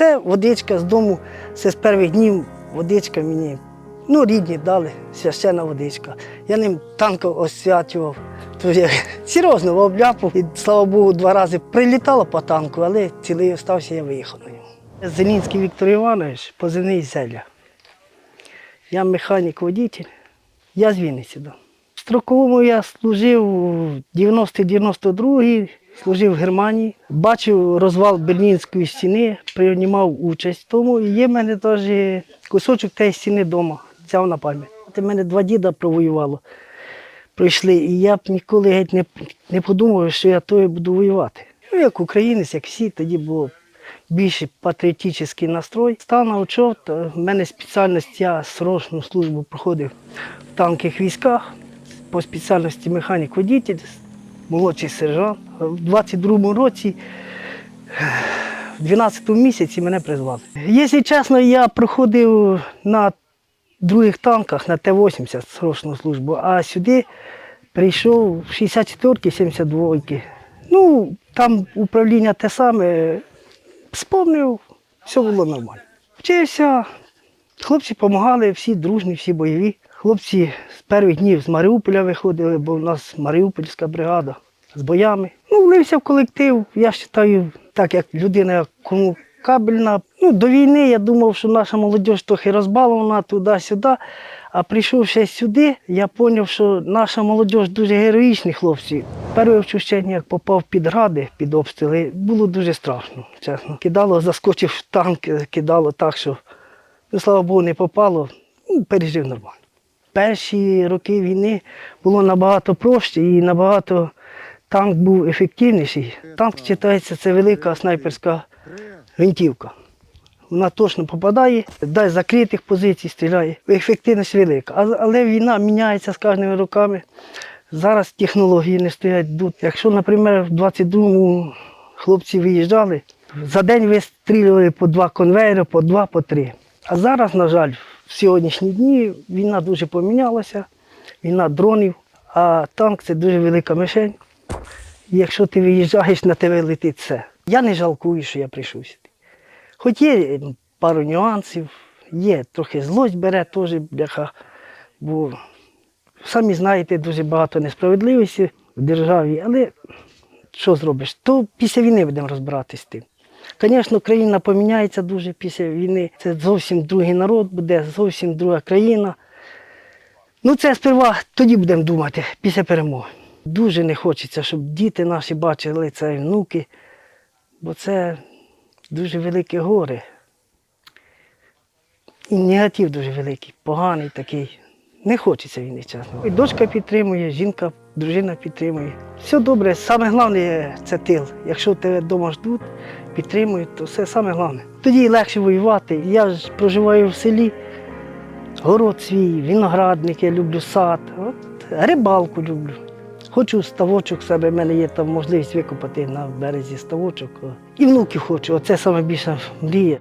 Це водичка з дому, це з перших днів водичка мені. Ну, рідні дали, священна водичка. Я ним танк освячував. Тож я серйозно в обляпу. І слава Богу, два рази прилітало по танку, але цілий остався, я виїхав на ньому. Зелінський Віктор Іванович, позивний Зеля. Я механік-водитель, я з Вінниці. В строковому я служив у 90-92, служив в Германії, бачив розвал Берлінської стіни, приймав участь в тому. І є в мене теж кусочок тієї стіни вдома, взяв на пам'ять. У мене два діда провоювало, пройшли, і я б ніколи геть не, не подумав, що я тою буду воювати. Ну, як українець, як всі, тоді було більше патріотичний настрой. Став на учет, в мене спеціальність, я срочну службу проходив в танкових військах, по спеціальності механік-водитель, молодший сержант. В 22-му році, в 12-му місяці мене призвали. Якщо чесно, я проходив на других танках, на Т-80 срочну службу, а сюди прийшов 64-ки, 72-ки. Ну, там управління те саме, сповнив, все було нормально. Вчився, хлопці допомагали, всі дружні, всі бойові. Хлопці з перших днів з Маріуполя виходили, бо в нас Маріупольська бригада з боями. Ну, влився в колектив. Я вважаю, так як людина комунікабельна. Ну, до війни я думав, що наша молодь трохи розбалована туди-сюди. А прийшовши сюди, я зрозумів, що наша молодь дуже героїчні хлопці. Перше вчущення, як попав під гради, під обстріли, було дуже страшно, чесно. Кидало, заскочив танк, кидало так, що, ну, слава Богу, не попало. Ну, пережив нормально. Перші роки війни було набагато проще і набагато танк був ефективніший. Танк вважається, це велика снайперська гвинтівка. Вона точно попадає, дай закритих позицій стріляє. Ефективність велика. Але війна міняється з кожними роками. Зараз технології не стоять тут. Якщо, наприклад, в 22-му хлопці виїжджали, за день вистрілювали по два конвейери, по два, по три. А зараз, на жаль, в сьогоднішні дні війна дуже помінялася, війна дронів, а танк це дуже велика мишень. Якщо ти виїжджаєш, на тебе летить все. Я не жалкую, що я прийшов сюди. Хоч є пару нюансів, є трохи злость бере теж, бляха, бо самі знаєте, дуже багато несправедливості в державі, але що зробиш? То після війни будемо розбиратися з тим. Звісно, країна поміняється дуже після війни. Це зовсім другий народ буде, зовсім друга країна. Ну, це сперва тоді будемо думати, після перемоги. Дуже не хочеться, щоб діти наші бачили це внуки, бо це дуже велике горе. І негатив дуже великий, поганий такий. Не хочеться війни, чесно. І дочка підтримує, жінка, дружина підтримує. Все добре, саме головне це тил. Якщо тебе вдома ждуть, підтримують, то все саме головне. Тоді легше воювати. Я ж проживаю в селі, город свій, виноградник, я люблю сад, от, рибалку люблю. Хочу ставочок себе, в мене є там можливість викопати на березі ставочок. І внуків хочу. Оце найбільша мрія.